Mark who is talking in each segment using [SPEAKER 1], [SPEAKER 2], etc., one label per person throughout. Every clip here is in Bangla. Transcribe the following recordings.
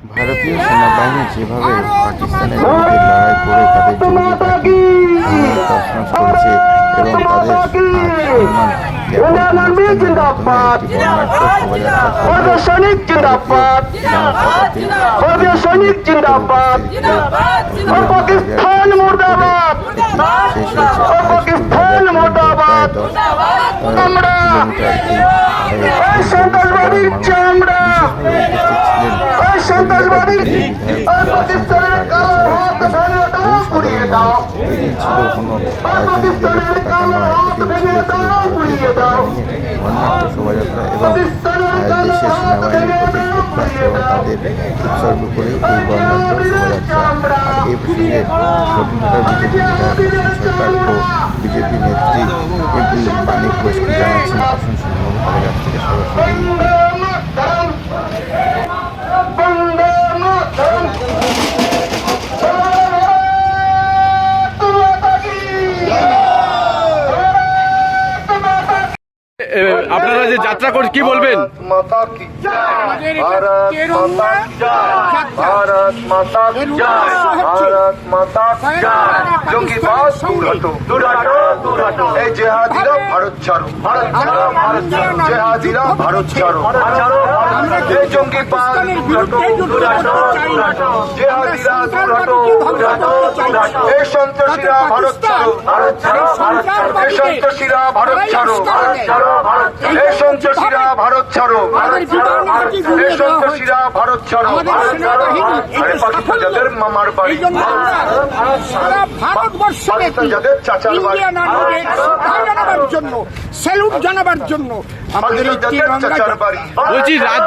[SPEAKER 1] ভারতীয় সেনাবাহিনী যেভাবে পাকিস্তানের বিরুদ্ধে লড়াই করে তাদের জঙ্গি বাহিনী করেছে এবং তাদের
[SPEAKER 2] Undangan bikin dapat Perbesonik cindapat Perbesonik cindapat Pakistan murdabat Pakistan murdabat আমরা ওই সন্ত্রাসবাদীর চামড়া ওই সন্ত্রাসবাদীর ওই পাকিস্তানের
[SPEAKER 1] কারণ ছিল কোনো দেশের সেনাবাহিনীর প্রতি শ্রদ্ধা এবং তাদের উৎসর্গ করে এই সরকার ও বিজেপি নেত্রী এমপি বাণী ঘোষকে জানাচ্ছেন আসন কাছ থেকে সরাসরি।
[SPEAKER 3] আপনারা যে যাত্রা করে কি বলবেন
[SPEAKER 2] মাতা কি ভারত ছাড়ো ভারত ছাড়ো ভারত ছাড়ো জেহাদিরা ভারত ছাড়ো এই জেহাদিরা এই সন্ত্রাসীরা ভারত ছাড়ো ভারত ছাড়ো ভারত ছাড়ো এই সন্ত্রাসীরা ভারত ছাড়ো ভারত ছাড়ো ভারত ছাড়ো এই সন্ত্রাসীরা ভারত ছাড়ো ভারত ছাড়ো ভারত ছাড়ো এই সন্ত্রাসীরা ভারত ছাড়ো। আরে পাকিস্তান যাদের মামার বাড়ি। পাকিস্তান যাদের চাচার বাড়ি।
[SPEAKER 4] জানাবার জন্য স্যালুট জানাবার জন্য আমাদের
[SPEAKER 3] বলছি রাত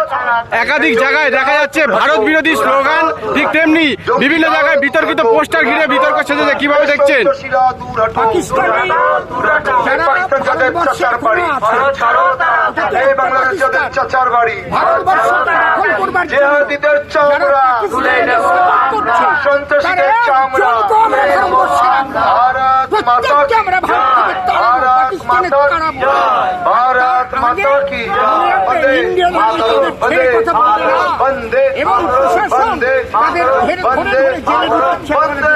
[SPEAKER 3] একাধিক জায়গায় দেখা যাচ্ছে ভারত বিরোধী স্লোগান ঠিক তেমনি বিভিন্ন জায়গায় বিতর্কিত পোস্টার ঘিরে বিতর্ক সেজেছে কীভাবে দেখছেন?
[SPEAKER 2] সন্ত্রাসীরা দূর হটো
[SPEAKER 4] পাকিস্তানি
[SPEAKER 2] এই বাংলাদেশ যাদের চাচার বাড়ি জেহাদিদের চামড়া সন্ত্রাসীদের
[SPEAKER 4] তারা
[SPEAKER 2] চামড়া। ভারত মাতা কি
[SPEAKER 4] ভারত
[SPEAKER 2] মাতা কি। ভারত মাতা কি বন্দে বন্দে। বন্দে বন্দে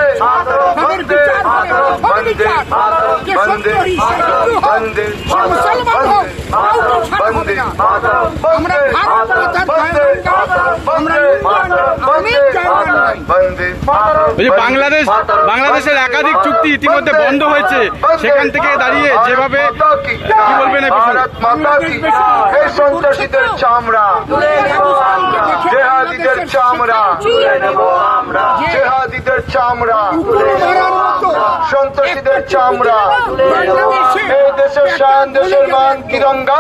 [SPEAKER 2] বন্দে
[SPEAKER 3] বলছি বাংলাদেশ বাংলাদেশের একাধিক চুক্তি ইতিমধ্যে বন্ধ হয়েছে। সেখান থেকে দাঁড়িয়ে যেভাবে কি? বলবেন?
[SPEAKER 2] ভারত সন্ত্রাসীদের চামড়া। জেহাদিদের চামড়া। জেহাদিদের চামড়া। সন্ত্রাসীদের চামড়া। এই দেশের শান দেশের মান তিরঙ্গা